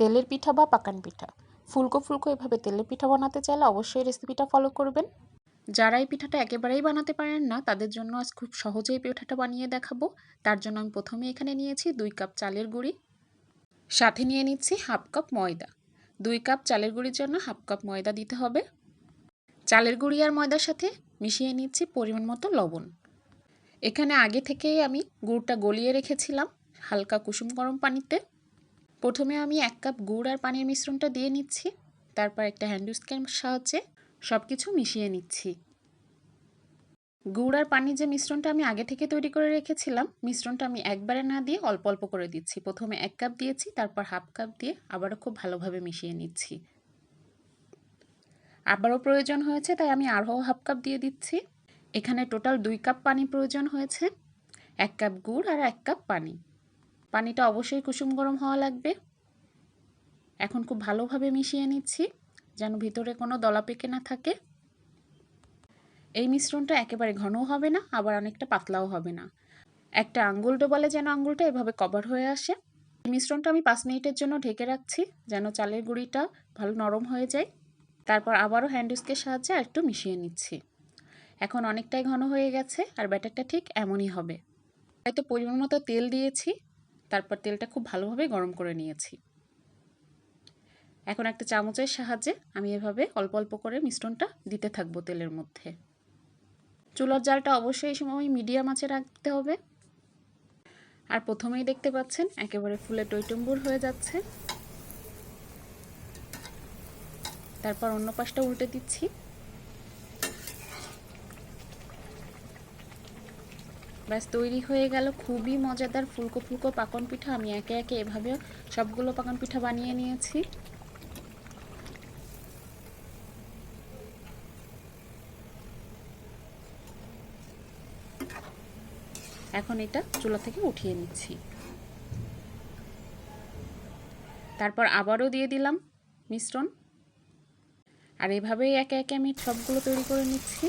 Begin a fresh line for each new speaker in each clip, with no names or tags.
তেলের পিঠা বা পাকান পিঠা। ফুলকো ফুলকো এভাবে তেলের পিঠা বানাতে চাইলে অবশ্যই রেসিপিটা ফলো করবেন। যারা এই পিঠাটা একেবারেই বানাতে পারেন না, তাদের জন্য আজ খুব সহজেই পিঠাটা বানিয়ে দেখাবো। তার জন্য আমি প্রথমে এখানে নিয়েছি দুই কাপ চালের গুঁড়ি। সাথে নিয়ে নিচ্ছি হাফ কাপ ময়দা। দুই কাপ চালের গুঁড়ির জন্য হাফ কাপ ময়দা দিতে হবে। চালের গুঁড়ি আর ময়দার সাথে মিশিয়ে নিচ্ছি পরিমাণ মতো লবণ। এখানে আগে থেকেই আমি গুড়টা গলিয়ে রেখেছিলাম হালকা কুসুম গরম পানিতে। প্রথমে আমি এক কাপ গুড় আর পানির মিশ্রণটা দিয়ে নিচ্ছি, তারপর একটা হ্যান্ড উস্কের সাহায্যে সব কিছু মিশিয়ে নিচ্ছি। গুড় আর পানির যে মিশ্রণটা আমি আগে থেকে তৈরি করে রেখেছিলাম, মিশ্রণটা আমি একবারে না দিয়ে অল্প অল্প করে দিচ্ছি। প্রথমে এক কাপ দিয়েছি, তারপর হাফ কাপ দিয়ে আবারও খুব ভালোভাবে মিশিয়ে নিচ্ছি। আবারও প্রয়োজন হয়েছে, তাই আমি আরও হাফ কাপ দিয়ে দিচ্ছি। এখানে টোটাল দুই কাপ পানি প্রয়োজন হয়েছে, এক কাপ গুড় আর এক কাপ পানি। পানিটা অবশ্যই কুসুম গরম হওয়া লাগবে। এখন খুব ভালোভাবে মিশিয়ে নিচ্ছি, যেন ভিতরে কোনো দলা পেকে না থাকে। এই মিশ্রণটা একেবারে ঘনও হবে না, আবার অনেকটা পাতলাও হবে না। একটা আঙ্গুল ডোবালে যেন আঙ্গুলটা এভাবে কভার হয়ে আসে। মিশ্রণটা আমি পাঁচ মিনিটের জন্য ঢেকে রাখছি, যেন চালের গুঁড়িটা ভালো নরম হয়ে যায়। তারপর আবারও হ্যান্ডউস্কের সাহায্যে একটু মিশিয়ে নিচ্ছি। এখন অনেকটাই ঘন হয়ে গেছে, আর ব্যাটারটা ঠিক এমনই হবে। হয়তো পরিমাণ মতো তেল দিয়েছি তারপর তেলটা খুব ভালোভাবে গরম করে নিয়েছি। এখন একটা চামচের সাহায্যে আমি এভাবে অল্প অল্প করে মিশ্রণটা দিতে থাকব তেলের মধ্যে। চুলার জালটা অবশ্যই এই সময় মিডিয়াম আঁচে রাখতে হবে। আর প্রথমেই দেখতে পাচ্ছেন একেবারে ফুলে টইটম্বুর হয়ে যাচ্ছে। তারপর অন্য পাশটা উল্টে দিচ্ছি। ব্যাস, তৈরি হয়ে গেল খুবই মজাদার ফুলকো ফুলকো পাকন পিঠা। আমি একে একে এভাবে সবগুলো পাকন পিঠা বানিয়ে নিয়েছি। এখন এটা চুলা থেকে উঠিয়ে নিচ্ছি। তারপর আবারও দিয়ে দিলাম মিশ্রণ। আর এভাবেই একে একে আমি সবগুলো তৈরি করে নিচ্ছি।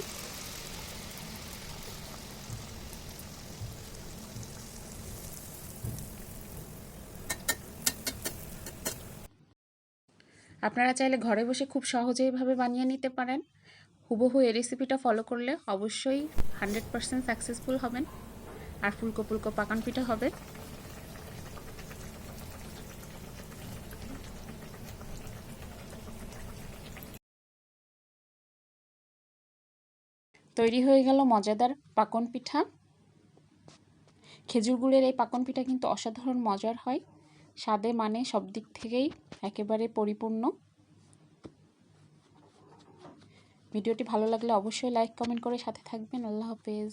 আপনারা চাইলে ঘরে বসে খুব সহজে এভাবে বানিয়ে নিতে পারেন। হুবহু এই রেসিপিটা ফলো করলে অবশ্যই হান্ড্রেড পারসেন্ট সাকসেসফুল হবেন। আর ফুলকো ফুলকো পাকান পিঠা হবে। তৈরি হয়ে গেল মজাদার পাকন পিঠা। খেজুর গুড়ের এই পাকন পিঠা কিন্তু অসাধারণ মজার হয়। স্বাদে মানে সব দিক থেকেই একেবারে পরিপূর্ণ। ভিডিওটি ভালো লাগলে অবশ্যই লাইক কমেন্ট করে সাথে থাকবেন। আল্লাহ হাফেজ।